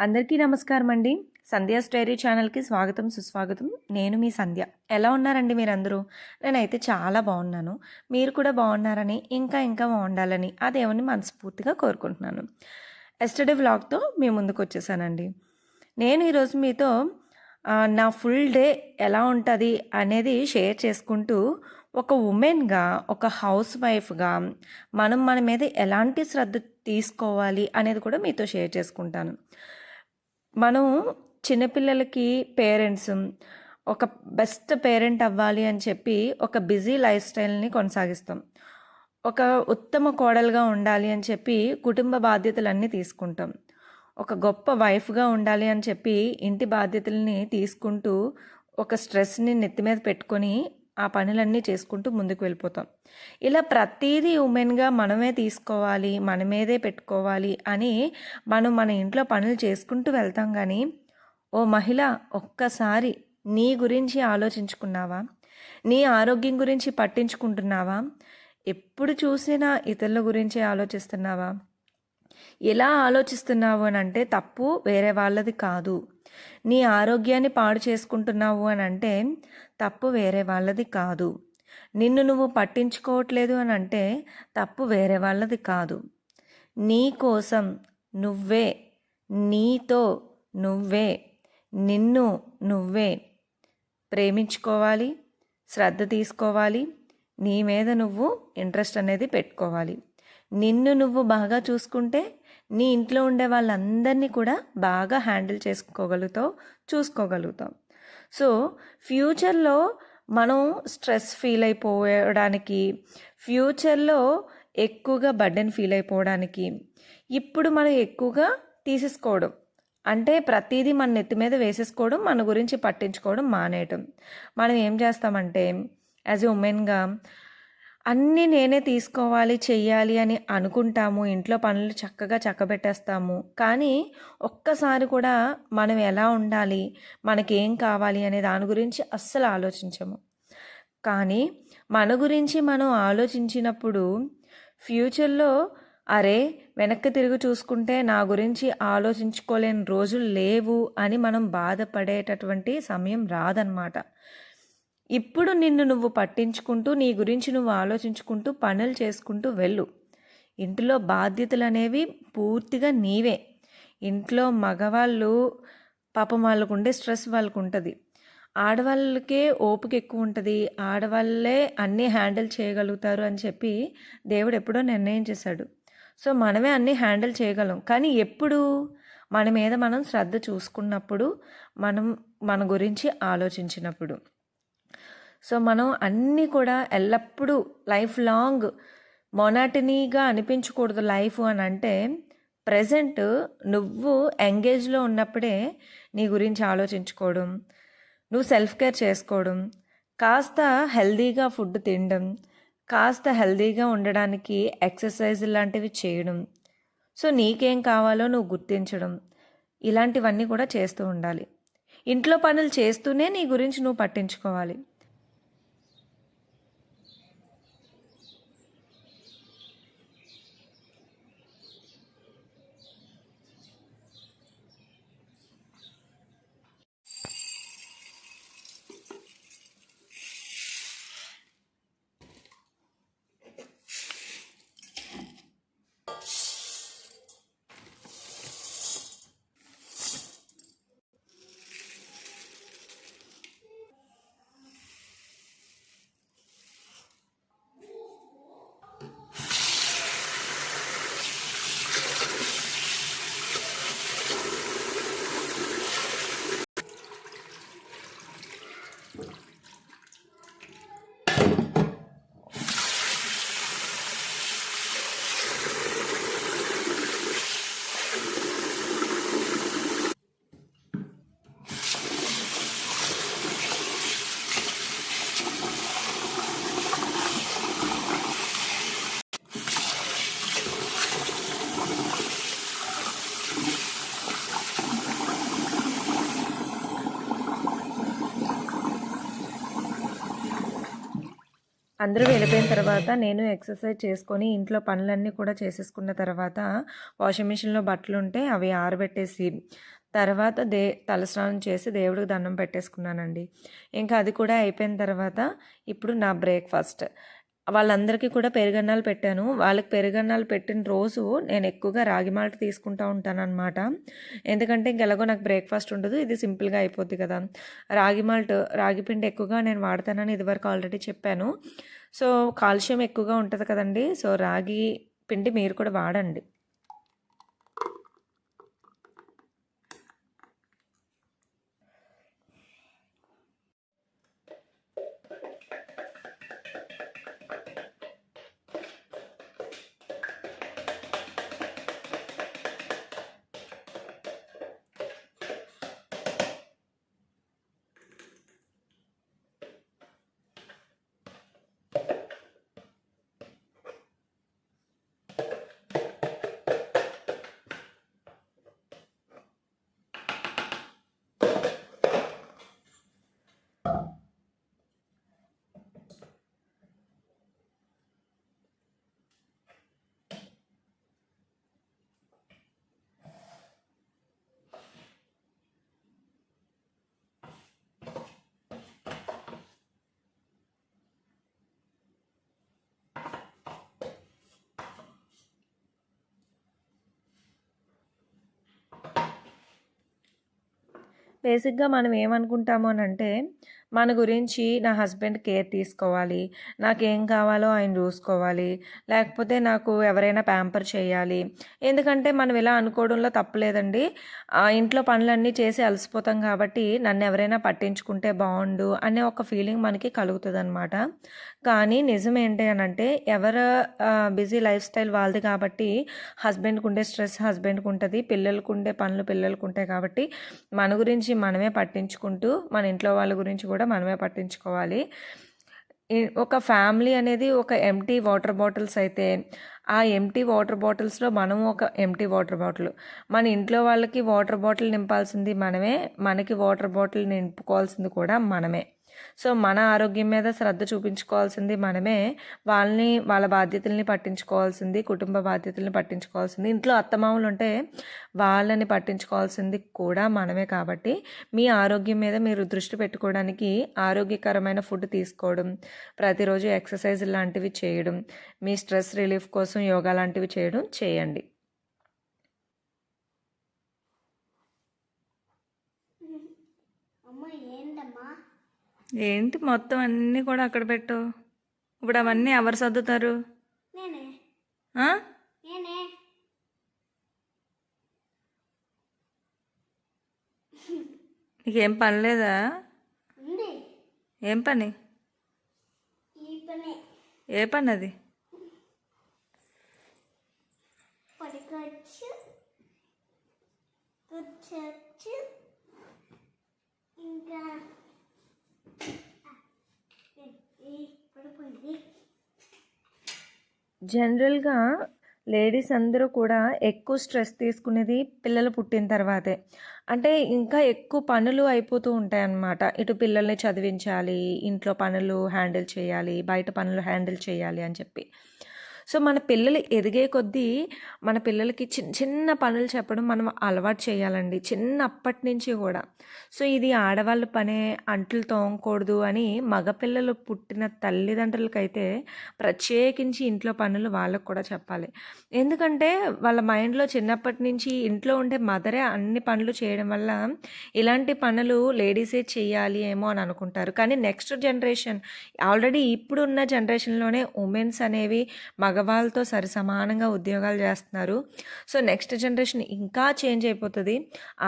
అందరికీ నమస్కారం అండి సంధ్య స్టైరీ ఛానల్కి స్వాగతం సుస్వాగతం. నేను మీ సంధ్య. ఎలా ఉన్నారండి మీరందరూ? నేనైతే చాలా బాగున్నాను. మీరు కూడా బాగున్నారని ఇంకా ఇంకా బాగుండాలని ఆ దేవుని మనస్ఫూర్తిగా కోరుకుంటున్నాను. ఎస్టర్డే వ్లాగ్తో మీ ముందుకు వచ్చేసానండి. నేను ఈరోజు మీతో నా ఫుల్ డే ఎలా ఉంటుంది అనేది షేర్ చేసుకుంటూ ఒక ఉమెన్గా ఒక హౌస్ వైఫ్గా మనం మన మీద ఎలాంటి శ్రద్ధ తీసుకోవాలి అనేది కూడా మీతో షేర్ చేసుకుంటాను. మనం చిన్నపిల్లలకి పేరెంట్స్ ఒక బెస్ట్ పేరెంట్ అవ్వాలి అని చెప్పి ఒక బిజీ లైఫ్ స్టైల్ని కొనసాగిస్తాం. ఒక ఉత్తమ కోడలుగా ఉండాలి అని చెప్పి కుటుంబ బాధ్యతలన్నీ తీసుకుంటాం. ఒక గొప్ప వైఫ్గా ఉండాలి అని చెప్పి ఇంటి బాధ్యతల్ని తీసుకుంటూ ఒక స్ట్రెస్ని నెత్తి మీద పెట్టుకొని ఆ పనులన్నీ చేసుకుంటూ ముందుకు వెళ్ళిపోతాం. ఇలా ప్రతిదీ ఉమెన్గా మనమే తీసుకోవాలి మన మీదే పెట్టుకోవాలి అని మనం మన ఇంట్లో పనులు చేసుకుంటూ వెళ్తాం కానీ ఓ మహిళ ఒక్కసారి నీ గురించి ఆలోచించుకున్నావా? నీ ఆరోగ్యం గురించి పట్టించుకుంటున్నావా? ఎప్పుడు చూసినా ఇతరుల గురించే ఆలోచిస్తున్నావా? ఎలా ఆలోచిస్తున్నావు అని అంటే తప్పు వేరే వాళ్ళది కాదు. నీ ఆరోగ్యాన్ని పాడు చేసుకుంటున్నావు అని అంటే తప్పు వేరే వాళ్ళది కాదు. నిన్ను నువ్వు పట్టించుకోవట్లేదు అని అంటే తప్పు వేరే వాళ్ళది కాదు. నీ కోసం నువ్వే నీతో నువ్వే నిన్ను నువ్వే ప్రేమించుకోవాలి శ్రద్ధ తీసుకోవాలి నీ మీద నువ్వు ఇంట్రెస్ట్ అనేది పెట్టుకోవాలి. నిన్ను నువ్వు బాగా చూసుకుంటే నీ ఇంట్లో ఉండే వాళ్ళందరినీ కూడా బాగా హ్యాండిల్ చేసుకోగలుగుతావు చూసుకోగలుగుతావు. సో ఫ్యూచర్లో మనం స్ట్రెస్ ఫీల్ అయిపోవడానికి ఫ్యూచర్లో ఎక్కువగా బర్డెన్ ఫీల్ అయిపోవడానికి ఇప్పుడు మనం ఎక్కువగా తీసేసుకోవడం. అంటే ప్రతిదీ మన నెత్తి మీద వేసేసుకోవడం మన గురించి పట్టించుకోవడం మానేయటం. మనం ఏం చేస్తామంటే యాజ్ ఎ ఉమెన్గా అన్నీ నేనే తీసుకోవాలి చెయ్యాలి అని అనుకుంటాము. ఇంట్లో పనులు చక్కగా చక్కబెట్టేస్తాము. కానీ ఒక్కసారి కూడా మనం ఎలా ఉండాలి మనకేం కావాలి అనే దాని గురించి అస్సలు ఆలోచించము. కానీ మన గురించి మనం ఆలోచించినప్పుడు ఫ్యూచర్లో అరే వెనక్కి తిరిగి చూసుకుంటే నా గురించి ఆలోచించుకోలేని రోజులు లేవు అని మనం బాధపడేటటువంటి సమయం రాదన్నమాట. ఇప్పుడు నిన్ను నువ్వు పట్టించుకుంటూ నీ గురించి నువ్వు ఆలోచించుకుంటూ పనులు చేసుకుంటూ వెళ్ళు. ఇంట్లో బాధ్యతలు అనేవి పూర్తిగా నీవే. ఇంట్లో మగవాళ్ళు పాపం వాళ్ళకు ఉండే స్ట్రెస్ వాళ్ళకు ఉంటుంది ఆడవాళ్ళకే ఓపిక ఎక్కువ ఉంటుంది ఆడవాళ్ళే అన్నీ హ్యాండిల్ చేయగలుగుతారు అని చెప్పి దేవుడు ఎప్పుడో నిర్ణయం చేశాడు. సో మనమే అన్నీ హ్యాండిల్ చేయగలం. కానీ ఎప్పుడు? మన మీద మనం శ్రద్ధ చూసుకున్నప్పుడు మనం మన గురించి ఆలోచించినప్పుడు. సో మనం అన్నీ కూడా ఎల్లప్పుడూ లైఫ్ లాంగ్ మొనాటినీగా అనిపించకూడదు లైఫ్ అని అంటే ప్రజెంట్ నువ్వు ఎంగేజ్లో ఉన్నప్పుడే నీ గురించి ఆలోచించుకోవడం నువ్వు సెల్ఫ్ కేర్ చేసుకోవడం కాస్త హెల్దీగా ఫుడ్ తినడం కాస్త హెల్దీగా ఉండడానికి ఎక్సర్సైజ్ లాంటివి చేయడం సో నీకేం కావాలో నువ్వు గుర్తించడం ఇలాంటివన్నీ కూడా చేస్తూ ఉండాలి. ఇంట్లో పనులు చేస్తూనే నీ గురించి నువ్వు పట్టించుకోవాలి. అందరూ వెళ్ళిపోయిన తర్వాత నేను ఎక్సర్సైజ్ చేసుకొని ఇంట్లో పనులన్నీ కూడా చేసేసుకున్న తర్వాత వాషింగ్ మిషన్లో బట్టలు ఉంటే అవి ఆరబెట్టేసి తర్వాత దే తలస్నానం చేసి దేవుడికి దండం పెట్టేసుకున్నానండి. ఇంకా అది కూడా అయిపోయిన తర్వాత ఇప్పుడు నా బ్రేక్ఫాస్ట్. వాళ్ళందరికీ కూడా పెరుగన్నాలు పెట్టాను. వాళ్ళకి పెరుగన్నాలు పెట్టిన రోజు నేను ఎక్కువగా రాగి మాల్ట్ తీసుకుంటూ ఉంటాను అనమాట ఎందుకంటే ఇంకెలాగో నాకు బ్రేక్ఫాస్ట్ ఉండదు. ఇది సింపుల్గా అయిపోద్ది కదా. రాగి మాల్ట్ రాగి పిండి ఎక్కువగా నేను వాడతానని ఇదివరకు ఆల్రెడీ చెప్పాను. సో కాల్షియం ఎక్కువగా ఉంటుంది కదండి. సో రాగి పిండి మీరు కూడా వాడండి. బేసిక్గా మనం ఏమనుకుంటాము అని అంటే మన గురించి నా హస్బెండ్ కేర్ తీసుకోవాలి. నాకేం కావాలో ఆయన చూసుకోవాలి. లేకపోతే నాకు ఎవరైనా ప్యాంపర్ చేయాలి. ఎందుకంటే మనం ఇలా అనుకోవడంలో తప్పలేదండి. ఇంట్లో పనులన్నీ చేసి అలసిపోతాం కాబట్టి నన్ను ఎవరైనా పట్టించుకుంటే బాగుండు అనే ఒక ఫీలింగ్ మనకి కలుగుతుంది అనమాట కానీ నిజం ఏంటి అని అంటే ఎవరు బిజీ లైఫ్ స్టైల్ వాళ్ళది కాబట్టి హస్బెండ్కి ఉండే స్ట్రెస్ హస్బెండ్కి ఉంటుంది పిల్లలకు ఉండే పనులు పిల్లలకు ఉంటాయి కాబట్టి మన గురించి మనమే పట్టించుకుంటూ మన ఇంట్లో వాళ్ళ గురించి కూడా మనమే పట్టించుకోవాలి. ఒక ఫ్యామిలీ అనేది ఒక ఎంటీ వాటర్ బాటిల్స్ అయితే ఆ ఎంటీ వాటర్ బాటిల్స్లో మనం ఒక ఎంటీ వాటర్ బాటిల్. మన ఇంట్లో వాళ్ళకి వాటర్ బాటిల్ నింపాల్సింది మనమే మనకి వాటర్ బాటిల్ నింపుకోవాల్సింది కూడా మనమే. సో మన ఆరోగ్యం మీద శ్రద్ధ చూపించుకోవాల్సింది మనమే వాళ్ళని వాళ్ళ బాధ్యతల్ని పట్టించుకోవాల్సింది కుటుంబ బాధ్యతల్ని పట్టించుకోవాల్సింది. ఇంట్లో అత్తమామలు ఉంటే వాళ్ళని పట్టించుకోవాల్సింది కూడా మనమే కాబట్టి మీ ఆరోగ్యం మీద మీరు దృష్టి పెట్టుకోవడానికి ఆరోగ్యకరమైన ఫుడ్ తీసుకోవడం ప్రతిరోజు ఎక్సర్సైజ్ లాంటివి చేయడం మీ స్ట్రెస్ రిలీఫ్ కోసం యోగా లాంటివి చేయడం చేయండి. అమ్మ ఏంటమ్మా ఏంటి మొత్తం అన్నీ కూడా అక్కడ పెట్టు. ఇప్పుడు అవన్నీ ఎవరు సర్దుతారు? నీకేం పని లేదా? ఏం పని? ఏ పని అది ఇంకా ఈ పడుకుంది జనరల్గా లేడీస్ అందరూ కూడా ఎక్కువ స్ట్రెస్ తీసుకునేది పిల్లలు పుట్టిన తర్వాతే. అంటే ఇంకా ఎక్కువ పనులు అయిపోతూ ఉంటాయి అన్నమాట ఇటు పిల్లల్ని చదివించాలి ఇంట్లో పనులు హ్యాండిల్ చేయాలి బయట పనులు హ్యాండిల్ చేయాలి అని చెప్పి. సో మన పిల్లలు ఎదిగే కొద్దీ మన పిల్లలకి చిన్న చిన్న పనులు చెప్పడం మనం అలవాటు చేయాలండి చిన్నప్పటి నుంచి కూడా. సో ఇది ఆడవాళ్ళ పనే అంట్లు తోమకూడదు అని మగపిల్లలు పుట్టిన తల్లిదండ్రులకైతే ప్రత్యేకించి ఇంట్లో పనులు వాళ్ళకు కూడా చెప్పాలి. ఎందుకంటే వాళ్ళ మైండ్లో చిన్నప్పటి నుంచి ఇంట్లో ఉండే మదరే అన్ని పనులు చేయడం వల్ల ఇలాంటి పనులు లేడీసే చేయాలి ఏమో అని అనుకుంటారు. కానీ నెక్స్ట్ జనరేషన్ ఆల్రెడీ ఇప్పుడున్న జనరేషన్లోనే ఉమెన్స్ అనేవి మగ మగవాళ్ళతో సరి సమానంగా ఉద్యోగాలు చేస్తున్నారు. సో నెక్స్ట్ జనరేషన్ ఇంకా చేంజ్ అయిపోతుంది.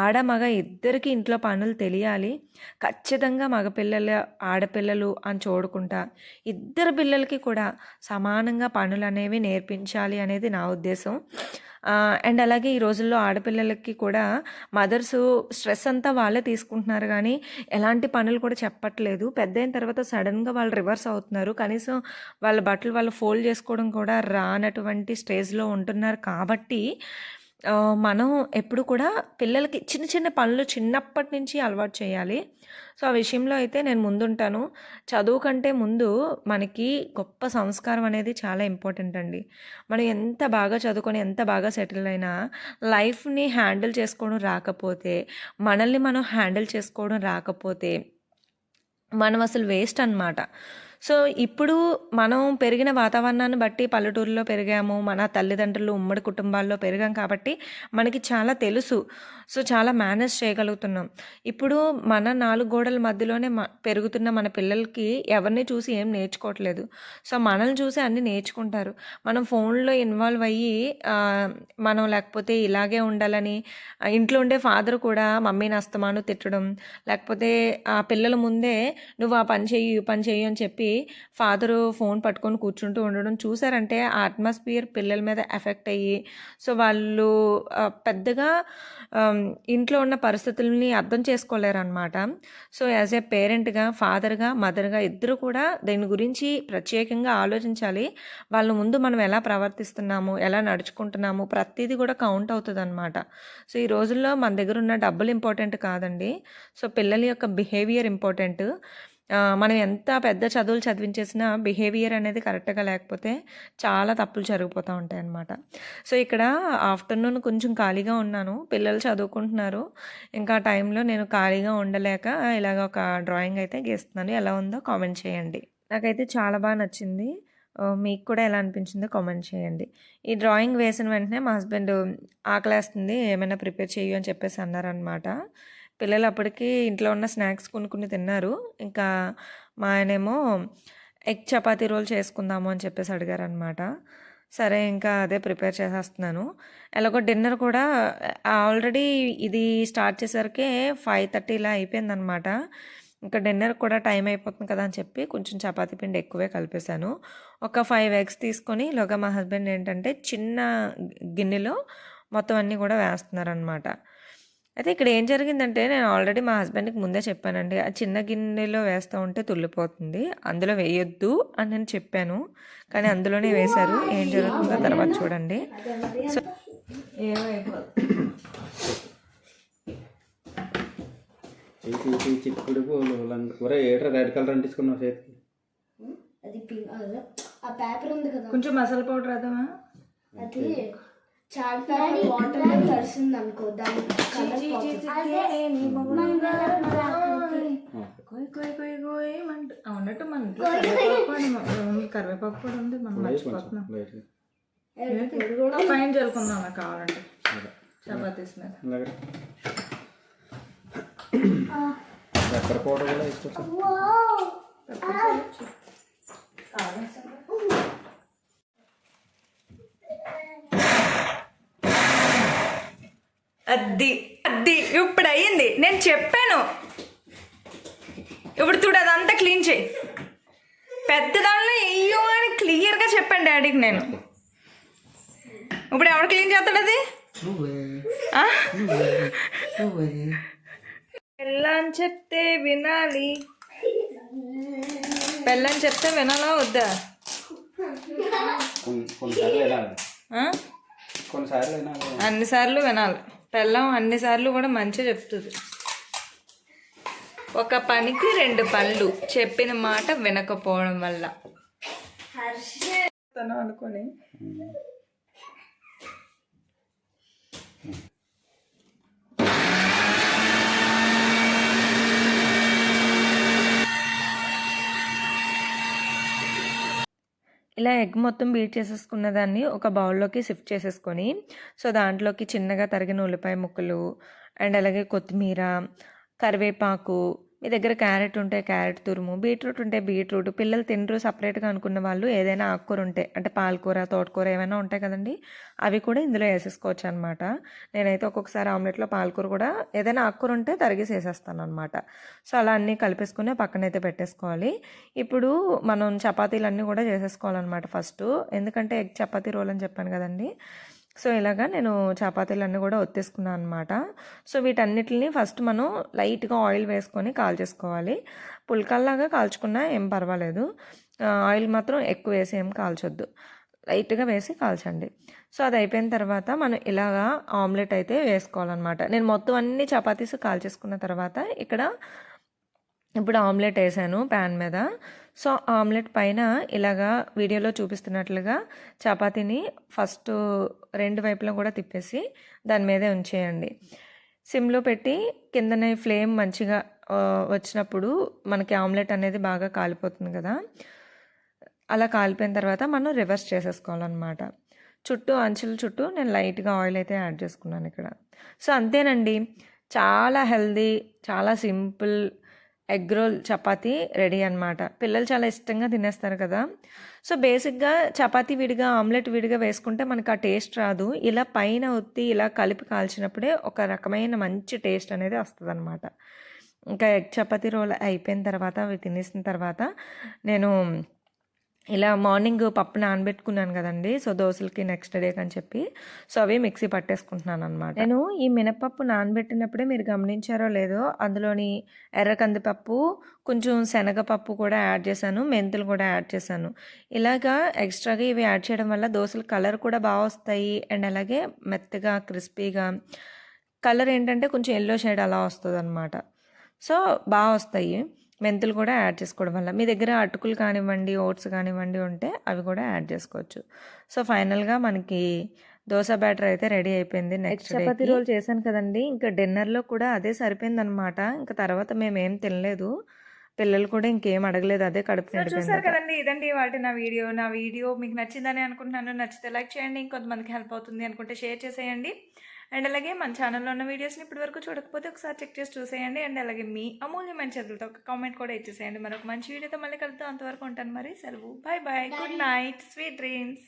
ఆడ మగ ఇద్దరికి ఇంట్లో పనులు తెలియాలి. ఖచ్చితంగా మగపిల్లలు ఆడపిల్లలు అని చూడకుండా ఇద్దరు పిల్లలకి కూడా సమానంగా పనులు అనేవి నేర్పించాలి అనేది నా ఉద్దేశం. అండ్ అలాగే ఈ రోజుల్లో ఆడపిల్లలకి కూడా మదర్స్ స్ట్రెస్ అంతా వాళ్ళే తీసుకుంటున్నారు. కానీ ఎలాంటి పనులు కూడా చెప్పట్లేదు. పెద్ద అయిన తర్వాత సడన్గా వాళ్ళు రివర్స్ అవుతున్నారు. కనీసం వాళ్ళ బట్టలు వాళ్ళు ఫోల్డ్ చేసుకోవడం కూడా రానటువంటి స్టేజ్లో ఉంటున్నారు. కాబట్టి మనం ఎప్పుడు కూడా పిల్లలకి చిన్న చిన్న పనులు చిన్నప్పటి నుంచి అలవాటు చేయాలి. సో ఆ విషయంలో అయితే నేను ముందుంటాను. చదువు కంటే ముందు మనకి గొప్ప సంస్కారం అనేది చాలా ఇంపార్టెంట్ అండి. మనం ఎంత బాగా చదువుకొని ఎంత బాగా సెటిల్ అయినా లైఫ్ని హ్యాండిల్ చేసుకోవడం రాకపోతే మనల్ని మనం హ్యాండిల్ చేసుకోవడం రాకపోతే మనం అసలు వేస్ట్ అన్నమాట. సో ఇప్పుడు మనం పెరిగిన వాతావరణాన్ని బట్టి పల్లెటూరులో పెరిగాము మన తల్లిదండ్రులు ఉమ్మడి కుటుంబాల్లో పెరిగాం కాబట్టి మనకి చాలా తెలుసు. సో చాలా మేనేజ్ చేయగలుగుతున్నాం. ఇప్పుడు మన నాలుగు గోడల మధ్యలోనే పెరుగుతున్న మన పిల్లలకి ఎవరిని చూసి ఏం నేర్చుకోవట్లేదు. సో మనల్ని చూసి అన్నీ నేర్చుకుంటారు. మనం ఫోన్లో ఇన్వాల్వ్ అయ్యి మనం లేకపోతే ఇలాగే ఉండాలని ఇంట్లో ఉండే ఫాదర్ కూడా మమ్మీని అస్తమాను తిట్టడం లేకపోతే ఆ పిల్లల ముందే నువ్వు ఆ పని చెయ్యి ఈ పని చెయ్యి అని చెప్పి ఫాదరు ఫోన్ పట్టుకొని కూర్చుంటూ ఉండడం చూసారంటే ఆ అట్మాస్ఫియర్ పిల్లల మీద ఎఫెక్ట్ అయ్యి సో వాళ్ళు పెద్దగా ఇంట్లో ఉన్న పరిస్థితుల్ని అర్థం చేసుకోలేరు అనమాట సో యాజ్ ఏ పేరెంట్గా ఫాదర్గా మదర్గా ఇద్దరు కూడా దీని గురించి ప్రత్యేకంగా ఆలోచించాలి. వాళ్ళ ముందు మనం ఎలా ప్రవర్తిస్తున్నాము ఎలా నడుచుకుంటున్నాము ప్రతిదీ కూడా కౌంట్ అవుతుంది అనమాట సో ఈ రోజుల్లో మన దగ్గర ఉన్న డబ్బులు ఇంపార్టెంట్ కాదండి. సో పిల్లల యొక్క బిహేవియర్ ఇంపార్టెంట్. మనం ఎంత పెద్ద చదువులు చదివించేసినా బిహేవియర్ అనేది కరెక్ట్గా లేకపోతే చాలా తప్పులు జరిగిపోతూ ఉంటాయి అన్నమాట సో ఇక్కడ ఆఫ్టర్నూన్ కొంచెం ఖాళీగా ఉన్నాను. పిల్లలు చదువుకుంటున్నారు. ఇంకా ఆ టైంలో నేను ఖాళీగా ఉండలేక ఇలాగ ఒక డ్రాయింగ్ అయితే గీస్తున్నాను. ఎలా ఉందో కామెంట్ చేయండి. నాకైతే చాలా బాగా నచ్చింది. మీకు కూడా ఎలా అనిపించిందో కామెంట్ చేయండి. ఈ డ్రాయింగ్ వేసిన వెంటనే మా హస్బెండ్ ఆకలేస్తుంది. ఏమైనా ప్రిపేర్ చేయు అని చెప్పేసి అన్నారనమాట పిల్లలు అప్పటికి ఇంట్లో ఉన్న స్నాక్స్ కొనుక్కుని తిన్నారు. ఇంకా మా ఆయనేమో ఎగ్ చపాతీ రోల్ చేసుకుందాము అని చెప్పేసి అడిగారనమాట సరే ఇంకా అదే ప్రిపేర్ చేసేస్తున్నాను. ఎలాగో డిన్నర్ కూడా ఆల్రెడీ ఇది స్టార్ట్ చేసరికి ఫైవ్ థర్టీ ఇలా అయిపోయిందనమాట ఇంకా డిన్నర్ కూడా టైం అయిపోతుంది కదా అని చెప్పి కొంచెం చపాతీ పిండి ఎక్కువే కలిపేశాను. ఒక ఫైవ్ ఎగ్స్ తీసుకొని ఇలాగా మా హస్బెండ్ ఏంటంటే చిన్న గిన్నెలో మొత్తం అన్నీ కూడా వేస్తున్నారనమాట అయితే ఇక్కడ ఏం జరిగిందంటే నేను ఆల్రెడీ మా హస్బెండ్కి ముందే చెప్పానండి. ఆ చిన్న గిన్నెలో వేస్తూ ఉంటే తుల్లిపోతుంది. అందులో వేయొద్దు అని నేను చెప్పాను. కానీ అందులోనే వేశారు. ఏం జరుగుతుందో తర్వాత చూడండి. సో చేతి చిక్కుడు పూలు? లంగ- ఒరే ఏట్రా రెడ్ కలర్ అంటించుకున్నావు చేతికి. అది పింక్ అదే. ఆ పేపర్ ఉంది కదా. కొంచెం మసాలా పౌడర్ అదమా అది చాట్ పేపర్ వాటర్ తడిసింది అనుకో దాని కలర్ కోయి కోయి కోయి కోయి మంట ఉన్నట్టు మన కరివేపాకు కూడా ఉంది. మనం మర్చిపోతున్నాం పైన చల్లుకుందాం నాకు కావాలంటే చపాతీస్ మీద పెప్పర్ పౌడర్ కూడా ఇష్టం. అది అది ఇప్పుడు అయ్యింది. నేను చెప్పాను. ఇప్పుడు చూడు అదంతా క్లీన్ చేయి. పెద్దదానిలో అయ్యో అని క్లియర్గా చెప్పాను డాడీకి నేను. ఇప్పుడు ఎవడు క్లీన్ చేస్తాడు అది? పెళ్ళని చెప్తే వినాలి. పెళ్ళని చెప్తే వినాలా వద్దా? కొన్ని కొన్నిసార్లు వినాలి. అన్నిసార్లు వినాలి. పెళ్ళం అన్నిసార్లు కూడా మంచిగా చెప్తుంది. ఒక పనికి రెండు పనులు చెప్పిన మాట వినకపోవడం వల్ల. తను అనుకొని ఇలా ఎగ్ మొత్తం బీట్ చేసేసుకున్న దాన్ని ఒక బౌల్లోకి షిఫ్ట్ చేసేసుకొని సో దాంట్లోకి చిన్నగా తరిగిన ఉల్లిపాయ ముక్కలు అండ్ అలాగే కొత్తిమీర కరివేపాకు మీ దగ్గర క్యారెట్ ఉంటే క్యారెట్ తురుము బీట్రూట్ ఉంటే బీట్రూట్ పిల్లలు తినరు సపరేట్గా అనుకున్న వాళ్ళు ఏదైనా ఆకుకూర ఉంటే అంటే పాలకూర తోటకూర ఏమైనా ఉంటాయి కదండి అవి కూడా ఇందులో వేసేసుకోవచ్చు అనమాట నేనైతే ఒక్కొక్కసారి ఆమ్లెట్లో పాలకూర కూడా ఏదైనా ఆకుకూర ఉంటే తరిగేసి వేసేస్తాను అనమాట సో అలా అన్నీ కలిపేసుకుని పక్కనైతే పెట్టేసుకోవాలి. ఇప్పుడు మనం చపాతీలన్నీ కూడా చేసేసుకోవాలన్నమాట ఫస్ట్. ఎందుకంటే ఎగ్ చపాతీ రోల్ అని చెప్పాను కదండి సో ఇలాగా నేను చపాతీలన్నీ కూడా ఒత్తేసుకున్నాను అనమాట సో వీటన్నిటిని ఫస్ట్ మనం లైట్గా ఆయిల్ వేసుకొని కాల్చేసుకోవాలి పుల్కల్లాగా కాల్చుకున్నా ఏం పర్వాలేదు. ఆయిల్ మాత్రం ఎక్కువ వేసి ఏం కాల్చొద్దు. లైట్గా వేసి కాల్చండి. సో అది అయిపోయిన తర్వాత మనం ఇలాగా ఆమ్లెట్ అయితే వేసుకోవాలన్నమాట. నేను మొత్తం అన్ని చపాతీస్ కాల్చేసుకున్న తర్వాత ఇక్కడ ఇప్పుడు ఆమ్లెట్ వేసాను ప్యాన్ మీద. సో ఆమ్లెట్ పైన ఇలాగా వీడియోలో చూపిస్తున్నట్లుగా చపాతీని ఫస్ట్ రెండు వైపులా కూడా తిప్పేసి దాని మీదే ఉంచేయండి. సిమ్లో పెట్టి కిందనే ఫ్లేమ్ మంచిగా వచ్చినప్పుడు మనకి ఆమ్లెట్ అనేది బాగా కాలిపోతుంది కదా. అలా కాలిపోయిన తర్వాత మనం రివర్స్ చేసేసుకోవాలన్నమాట. చుట్టూ అంచుల చుట్టూ నేను లైట్గా ఆయిల్ అయితే యాడ్ చేసుకున్నాను ఇక్కడ. సో అంతేనండి. చాలా హెల్దీ చాలా simple egg roll chapati ready అన్నమాట. పిల్లలు చాలా ఇష్టంగా తినేస్తారు కదా. సో బేసిక్గా చపాతీ విడిగా ఆమ్లెట్ విడిగా వేసుకుంటే మనకు ఆ టేస్ట్ రాదు. ఇలా పైన ఒత్తి ఇలా కలిపి కాల్చినప్పుడే ఒక రకమైన మంచి టేస్ట్ అనేది వస్తుంది ఇంకా ఎగ్ చపాతీ రోల్ అయిపోయిన తర్వాత అవి తినేసిన తర్వాత నేను ఇలా మార్నింగ్ పప్పు నానబెట్టుకున్నాను కదండి. సో దోశలకి నెక్స్ట్ డేకి అని చెప్పి. సో అవి మిక్సీ పట్టేసుకుంటున్నాను అనమాట నేను ఈ మినపప్పు నానబెట్టినప్పుడే మీరు గమనించారో లేదో అందులోని ఎర్ర కందిపప్పు కొంచెం శనగపప్పు కూడా యాడ్ చేశాను మెంతులు కూడా యాడ్ చేశాను. ఇలాగా ఎక్స్ట్రాగా ఇవి యాడ్ చేయడం వల్ల దోశలు కలర్ కూడా బాగా వస్తాయి. అండ్ అలాగే మెత్తగా క్రిస్పీగా కలర్ ఏంటంటే కొంచెం ఎల్లో షేడ్ అలా వస్తుంది అనమాట సో బాగా వస్తాయి. మెంతులు కూడా యాడ్ చేసుకోవడం వల్ల. మీ దగ్గర అటుకులు కానివ్వండి ఓట్స్ కానివ్వండి ఉంటే అవి కూడా యాడ్ చేసుకోవచ్చు. సో ఫైనల్గా మనకి దోశ బ్యాటర్ అయితే రెడీ అయిపోయింది నెక్స్ట్ చపాతీ రోల్ చేశాను కదండి. ఇంకా డిన్నర్లో కూడా అదే సరిపోయిందనమాట ఇంకా తర్వాత మేము ఏం తినలేదు. పిల్లలు కూడా ఇంకేం అడగలేదు అదే కడుపు చూసారు కదండి ఇదండి వాటి నా వీడియో. నా వీడియో మీకు నచ్చిందని అనుకుంటున్నాను. నచ్చితే లైక్ చేయండి. ఇంకొంతమందికి హెల్ప్ అవుతుంది అనుకుంటే షేర్ చేసేయండి. అండ్ అలాగే మన ఛానల్లో ఉన్న వీడియోస్ని ఇప్పటి వరకు చూడకపోతే ఒకసారి చెక్ చేసి చూసేయండి. అండ్ అలాగే మీ అమూల్యమైన చదువులతో ఒక కామెంట్ కూడా ఇచ్చేసేయండి. మరొక మంచి వీడియోతో మళ్ళీ కలుద్దాం. అంతవరకు ఉంటాను మరి. సెలవు. Bye bye good night sweet dreams